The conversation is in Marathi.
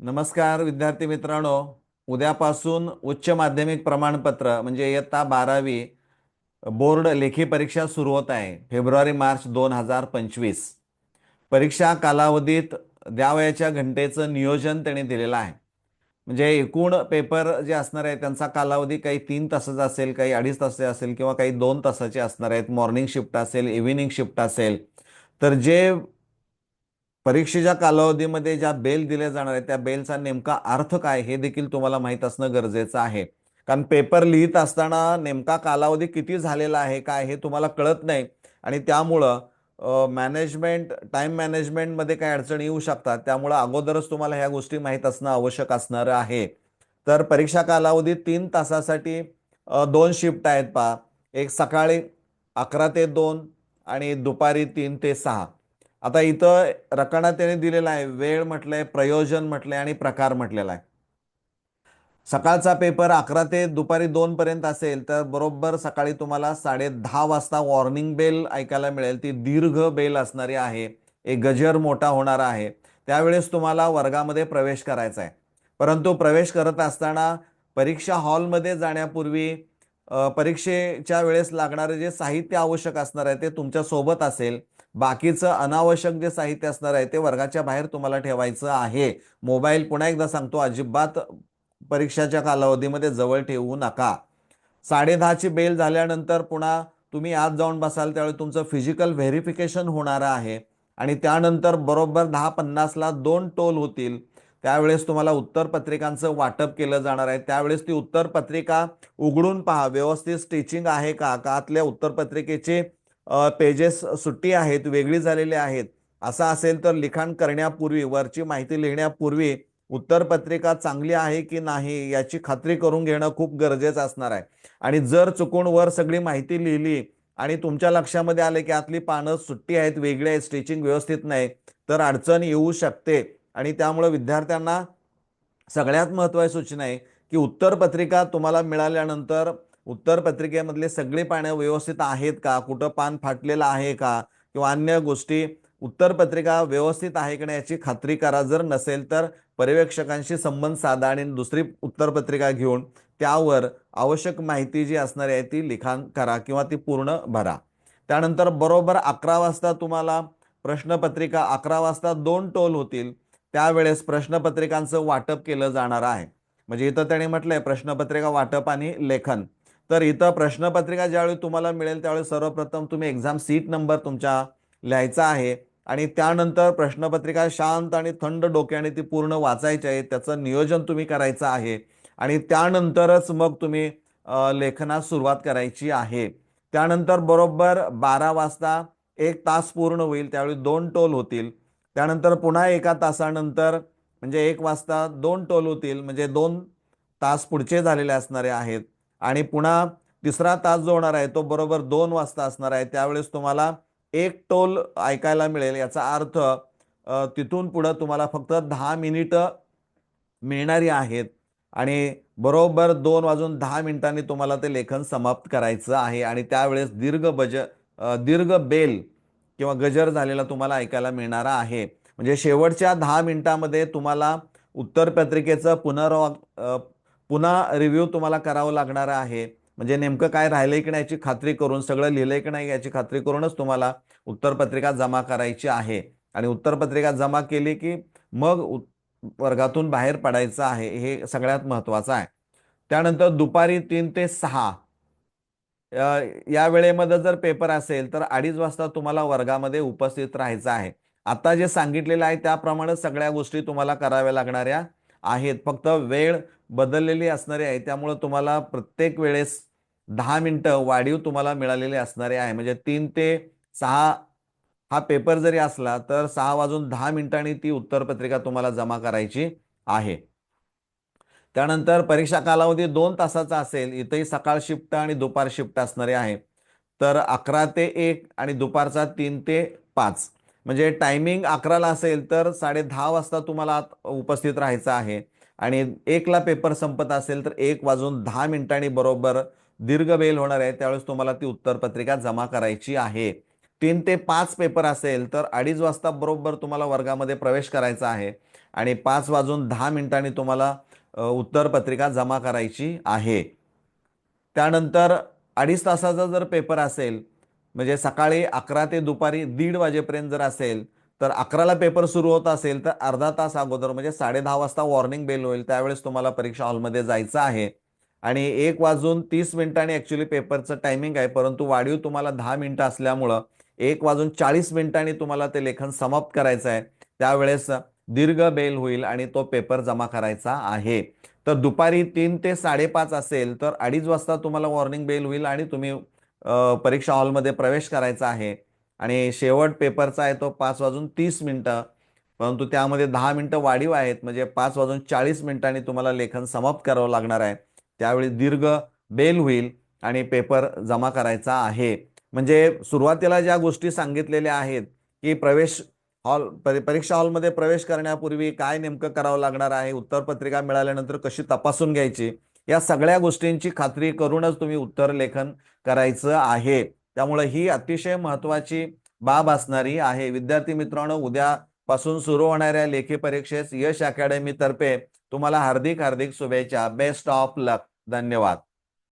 नमस्कार विद्यार्थी मित्रांनो. उद्यापासून उच्च माध्यमिक प्रमाणपत्र म्हणजे इयत्ता बारावी बोर्ड लेखी परीक्षा सुरू होत आहे. फेब्रुवारी मार्च दोन हजार पंचवीस. परीक्षा कालावधीत द्यावयाच्या घंटेचं नियोजन त्यांनी दिलेलं आहे. म्हणजे एकूण पेपर जे असणार आहे त्यांचा कालावधी काही तीन तासाचा असेल काही अडीच तासाचे असेल किंवा काही दोन तासाचे असणार आहेत. मॉर्निंग शिफ्ट असेल इव्हिनिंग शिफ्ट असेल. तर जे परीक्षेच्या कालावधीमध्ये ज्या बेल दिल्या जाणार आहेत त्या बेलचा नेमका अर्थ काय हे देखील तुम्हाला माहीत असणं गरजेचं आहे. कारण पेपर लिहित असताना नेमका कालावधी किती झालेला आहे काय हे तुम्हाला कळत नाही. आणि त्यामुळं मॅनेजमेंट टाईम मॅनेजमेंटमध्ये काही अडचणी येऊ शकतात. त्यामुळं अगोदरच तुम्हाला ह्या गोष्टी माहीत असणं आवश्यक असणार आहे. तर परीक्षा कालावधी तीन तासासाठी दोन शिफ्ट आहेत पहा. एक सकाळी अकरा ते दोन आणि दुपारी तीन ते सहा. आता इथं रकाना त्याने दिलेला आहे वेळ म्हटलंय प्रयोजन म्हटलंय आणि प्रकार म्हटलेला आहे. सकाळचा पेपर अकरा ते दुपारी दोन पर्यंत असेल तर बरोबर सकाळी तुम्हाला साडे दहा वाजता वॉर्निंग बेल ऐकायला मिळेल. ती दीर्घ बेल असणारी आहे. एक गजर मोठा होणार आहे. त्यावेळेस तुम्हाला वर्गामध्ये प्रवेश करायचा आहे. परंतु प्रवेश करत असताना परीक्षा हॉलमध्ये जाण्यापूर्वी परीक्षेच्या वेळेस लागणारे जे साहित्य आवश्यक असणार आहे ते तुमच्यासोबत असेल. बाकीचं अनावश्यक जे साहित्य असणार आहे ते वर्गाच्या बाहेर तुम्हाला ठेवायचं आहे. मोबाईल पुन्हा एकदा सांगतो अजिबात परीक्षाच्या कालावधीमध्ये जवळ ठेवू नका. साडेदहाची बेल झाल्यानंतर पुन्हा तुम्ही आत जाऊन बसाल त्यावेळी तुमचं फिजिकल व्हेरिफिकेशन होणार आहे. आणि त्यानंतर बरोबर दहा पन्नासला दोन टोल होतील. त्यावेळेस तुम्हाला उत्तरपत्रिकांचं वाटप केलं जाणार आहे. त्यावेळेस ती उत्तरपत्रिका उघडून पहा. व्यवस्थित स्टिचिंग आहे का? का आतल्या उत्तरपत्रिकेचे पेजेस सुट्टी आहेत वेगळी झालेली आहेत. असं असेल तर लिखाण करण्यापूर्वी वरची माहिती लिहिण्यापूर्वी उत्तरपत्रिका चांगली आहे की नाही याची खात्री करून घेणं खूप गरजेचं असणार आहे. आणि जर चुकून वर सगळी माहिती लिहिली आणि तुमच्या लक्षामध्ये आले की आतली पानं सुट्टी आहेत वेगळी आहेत स्टिचिंग व्यवस्थित नाही तर अडचण येऊ शकते. आणि त्यामुळे विद्यार्थ्यांना सगळ्यात महत्त्वाची सूचना आहे की उत्तरपत्रिका तुम्हाला मिळाल्यानंतर उत्तर पत्रिकेमधले सगळे पानं व्यवस्थित आहेत का? कुठं पान फाटलेलं आहे का? किंवा अन्य गोष्टी उत्तर पत्रिका व्यवस्थित आहे का नाही याची खात्री करा. जर नसेल तर पर्यवेक्षकांशी संबंध साधा आणि दुसरी उत्तरपत्रिका घेऊन त्यावर आवश्यक माहिती जी असणारी आहे ती लिखाण करा किंवा ती पूर्ण भरा. त्यानंतर बरोबर अकरा वाजता तुम्हाला प्रश्नपत्रिका अकरा वाजता दोन टोल होतील. त्यावेळेस प्रश्नपत्रिकांचं वाटप केलं जाणार आहे. म्हणजे इथं त्याने म्हटलंय प्रश्नपत्रिका वाटप आणि लेखन. तर इथं प्रश्नपत्रिका ज्यावेळी तुम्हाला मिळेल त्यावेळी सर्वप्रथम तुम्ही एक्झाम सीट नंबर तुमच्या लिहायचा आहे. आणि त्यानंतर प्रश्नपत्रिका शांत आणि थंड डोक्याने ती पूर्ण वाचायची आहे. त्याचं नियोजन तुम्ही करायचं आहे. आणि त्यानंतरच मग तुम्ही लेखनास सुरुवात करायची आहे. त्यानंतर बरोबर बारा वाजता एक तास पूर्ण होईल त्यावेळी दोन टोल होतील. त्यानंतर पुन्हा एका तासानंतर म्हणजे एक वाजता दोन टोल होतील. म्हणजे दोन तास पुढचे झालेले असणारे आहेत. आणि पुन्हा तिसरा तास जो होणार आहे तो बरोबर दोन वाजता असणार आहे. त्यावेळेस तुम्हाला एक टोल ऐकायला मिळेल. याचा अर्थ तिथून पुढं तुम्हाला फक्त दहा मिनिटं मिळणारी आहेत. आणि बरोबर दोन वाजून दहा मिनिटांनी तुम्हाला ते लेखन समाप्त करायचं आहे. आणि त्यावेळेस दीर्घ बज दीर्घ बेल किंवा गजर झालेला तुम्हाला ऐकायला मिळणारा आहे. म्हणजे शेवटच्या दहा मिनिटामध्ये तुम्हाला उत्तरपत्रिकेचं पुनर्वा अ, पुन्हा रिव्ह्यू तुम्हाला करावं लागणार आहे. म्हणजे नेमकं काय राहिलंय की नाही याची खात्री करून सगळं लिहिलंय की नाही याची खात्री करूनच तुम्हाला उत्तरपत्रिका जमा करायची आहे. आणि उत्तरपत्रिका जमा केली की मग वर्गातून बाहेर पडायचं आहे हे सगळ्यात महत्त्वाचं आहे. त्यानंतर दुपारी तीन ते सहा या वेळेमध्ये जर पेपर असेल तर अडीच वाजता तुम्हाला वर्गामध्ये उपस्थित राहायचं आहे. आता जे सांगितलेलं आहे त्याप्रमाणे सगळ्या गोष्टी तुम्हाला कराव्या लागणाऱ्या आहेत. फक्त वेळ बदललेली असणारी आहे. त्यामुळं तुम्हाला प्रत्येक वेळेस दहा मिनटं वाढीव तुम्हाला मिळालेली असणारे आहे. म्हणजे तीन ते सहा हा पेपर जरी असला तर सहा वाजून दहा मिनिटांनी ती उत्तरपत्रिका तुम्हाला जमा करायची आहे. त्यानंतर परीक्षा कालावधी दोन तासाचा असेल इथंही सकाळ शिफ्ट आणि दुपार शिफ्ट असणारे आहे. तर अकरा ते एक आणि दुपारचा तीन ते पाच. म्हणजे टायमिंग अकराला असेल तर साडे दहा वाजता तुम्हाला उपस्थित राहायचं आहे. आणि एकला पेपर संपत असेल तर एक वाजून दहा मिनिटांनी बरोबर दीर्घ बेल होणार आहे. त्यावेळेस तुम्हाला ती उत्तरपत्रिका जमा करायची आहे. तीन ते पाच पेपर असेल तर अडीच वाजता बरोबर तुम्हाला वर्गामध्ये प्रवेश करायचा आहे. आणि पाच वाजून दहा मिनिटांनी तुम्हाला उत्तरपत्रिका जमा करायची आहे. त्यानंतर अडीच तासाचा जर पेपर असेल म्हणजे सकाळी अकरा ते दुपारी दीड वाजेपर्यंत जर असेल तर अकराला पेपर सुरू होत असेल तर अर्धा तास अगोदर म्हणजे साडे दहा वाजता वॉर्निंग बेल होईल. त्यावेळेस तुम्हाला परीक्षा हॉलमध्ये जायचं आहे. आणि एक वाजून तीस मिनिटांनी ॲक्च्युली पेपरचं टायमिंग आहे परंतु वाढीव तुम्हाला दहा मिनिटं असल्यामुळं एक वाजून चाळीस मिनिटांनी तुम्हाला ते लेखन समाप्त करायचं आहे. त्यावेळेस दीर्घ बेल होईल आणि तो पेपर जमा करायचा आहे. तर दुपारी तीन ते साडेपाच असेल तर अडीच वाजता तुम्हाला वॉर्निंग बेल होईल आणि तुम्ही परीक्षा हॉलमध्ये प्रवेश करायचा आहे. आणि शेवट पेपरचा आहे तो पाच वाजून तीस मिनटं. परंतु त्यामध्ये दहा मिनटं वाढीव आहेत म्हणजे पाच वाजून चाळीस मिनिटांनी तुम्हाला लेखन समाप्त करावं लागणार आहे. त्यावेळी दीर्घ बेल होईल आणि पेपर जमा करायचा आहे. म्हणजे सुरुवातीला ज्या गोष्टी सांगितलेल्या आहेत की प्रवेश हॉल परीक्षा हॉलमध्ये प्रवेश करण्यापूर्वी काय नेमकं करावं लागणार आहे उत्तरपत्रिका मिळाल्यानंतर कशी तपासून घ्यायची या सगळ्या गोष्टींची खात्री करूनच तुम्ही उत्तर लेखन करायचं आहे. त्यामुळे ही अतिशय महत्वाची बाब असणारी आहे. विद्यार्थी मित्रांनो उद्यापासून सुरू होणाऱ्या लेखी परीक्षेस यश अकॅडमी तर्फे तुम्हाला हार्दिक हार्दिक शुभेच्छा. बेस्ट ऑफ लक धन्यवाद.